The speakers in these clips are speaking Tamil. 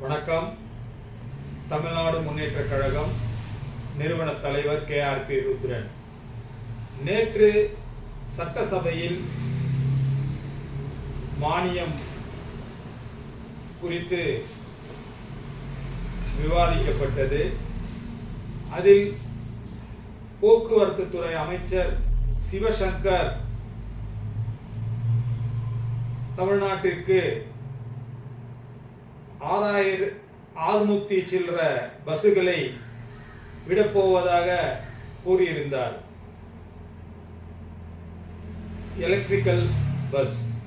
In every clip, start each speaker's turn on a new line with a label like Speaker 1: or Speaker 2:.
Speaker 1: வணக்கம். தமிழ்நாடு முன்னேற்றக் கழகம் நிறுவன தலைவர் கே ஆர் பி ருத்ரன். நேற்று சட்டசபையில் மானியம் குறித்து விவாதிக்கப்பட்டது. அதில் போக்குவரத்து துறை அமைச்சர் சிவசங்கர் தமிழ்நாட்டிற்கு ஆறாயிரம் ஆறுநூத்தி சில்லற பஸ்ஸுகளை விடப்போவதாக கூறியிருந்தார். Electrical bus.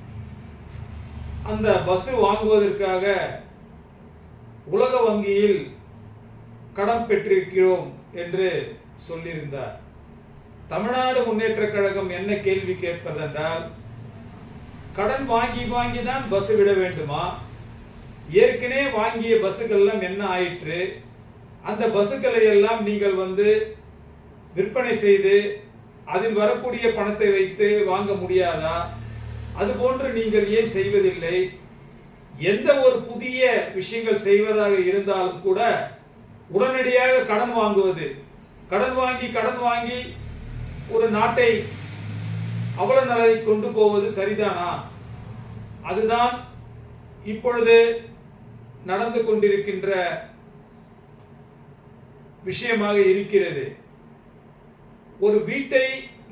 Speaker 1: அந்த பஸ் வாங்குவதற்காக உலக வங்கியில் கடன் பெற்றிருக்கிறோம் என்று சொல்லியிருந்தார். தமிழ்நாடு முன்னேற்றக் கழகம் என்ன கேள்வி கேட்பதென்றால் கடன் வாங்கி வாங்கி தான் பஸ் விட வேண்டுமா? ஏற்கனவே வாங்கிய பஸ்ஸுகள்லாம் என்ன ஆயிற்று? அந்த பஸ்ஸுகளை எல்லாம் நீங்கள் வந்து விற்பனை செய்து அதில் வரக்கூடிய பணத்தை வைத்து வாங்க முடியாதா? அதுபோன்று நீங்கள் ஏன் செய்வதில்லை? எந்த ஒரு புதிய விஷயங்கள் செய்வதாக இருந்தாலும் கூட உடனடியாக கடன் வாங்குவது. கடன் வாங்கி கடன் வாங்கி ஒரு நாட்டை அவல நிலையை கொண்டு போவது சரிதானா? அதுதான் இப்பொழுது நடந்து கொண்டிருக்கின்ற விஷயமாக இருக்கிறது. ஒரு வீட்டை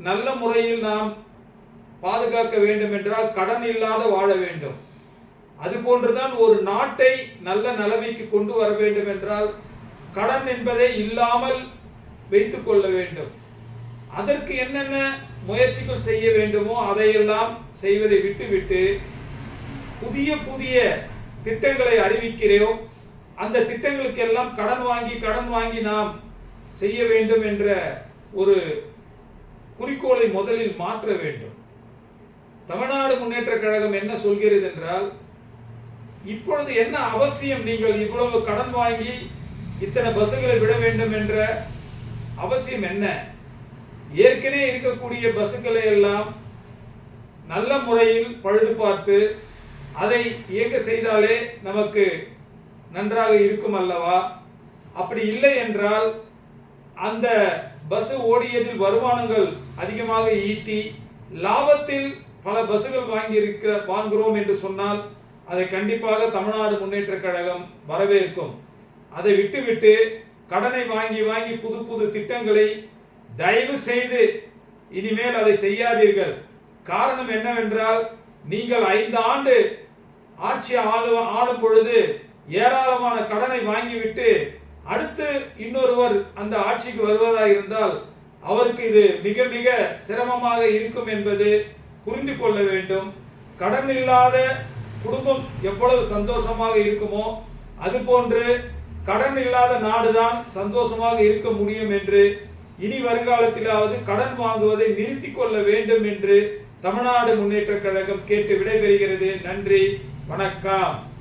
Speaker 1: நல்ல முறையில் நாம் பாதுகாக்க வேண்டும் என்றால் கடன் இல்லாத வாழ வேண்டும். அதுபோன்றுதான் ஒரு நாட்டை நல்ல நிலைமைக்கு கொண்டு வர வேண்டும் என்றால் கடன் என்பதை இல்லாமல் வைத்துக் கொள்ள வேண்டும். அதற்கு என்னென்ன முயற்சிகள் செய்ய வேண்டுமோ அதையெல்லாம் செய்வதை விட்டுவிட்டு புதிய புதிய திட்டங்களை அறிவிக்கிறோம் அந்த திட்டங்களுக்கெல்லாம் கடன் வாங்கி கடன் வாங்கி நாம் செய்ய வேண்டும் என்ற ஒரு குறிக்கோளை முதலில் மாற்ற வேண்டும். தமிழ்நாடு முன்னேற்ற கழகம் என்ன சொல்கிறது என்றால் இப்பொழுது என்ன அவசியம் நீங்கள் இவ்வளவு கடன் வாங்கி இத்தனை பஸ்ஸுகளை விட வேண்டும் என்ற அவசியம் என்ன? ஏற்கனவே இருக்கக்கூடிய பஸ்ஸுகளை எல்லாம் நல்ல முறையில் பழுது பார்த்து அதை இயங்க செய்தாலே நமக்கு நன்றாக இருக்கும் அல்லவா? அப்படி இல்லை என்றால் அந்த பஸ் ஓடியதில் வருமானங்கள் அதிகமாக ஈட்டி லாபத்தில் பல பஸ்ஸுகள் வாங்கி இருக்கிற வாங்குகிறோம் என்று சொன்னால் அதை கண்டிப்பாக தமிழ்நாடு முன்னேற்ற கழகம் வரவேற்கும். அதை விட்டுவிட்டு கடனை வாங்கி வாங்கி புது புது திட்டங்களை தயவு செய்து இனிமேல் அதை செய்யாதீர்கள். காரணம் என்னவென்றால் நீங்கள் ஐந்து ஆண்டு ஆட்சி ஆளு ஆளும் பொழுது ஏராளமான கடனை வாங்கிவிட்டு அடுத்து இன்னொருவர் அந்த ஆட்சிக்கு வருவதாக இருந்தால் அவருக்கு இது மிக மிக சிரமமாக இருக்கும் என்பது புரிந்து கொள்ள வேண்டும். கடன் இல்லாத குடும்பம் எவ்வளவு சந்தோஷமாக இருக்குமோ அதுபோன்று கடன் இல்லாத நாடுதான் சந்தோஷமாக இருக்க முடியும் என்று இனி வருங்காலத்திலாவது கடன் வாங்குவதை நிறுத்திக் கொள்ள வேண்டும் என்று தமிழ்நாடு முன்னேற்ற கழகம் கேட்டு விடைபெறுகிறது. நன்றி. வணக்கம்.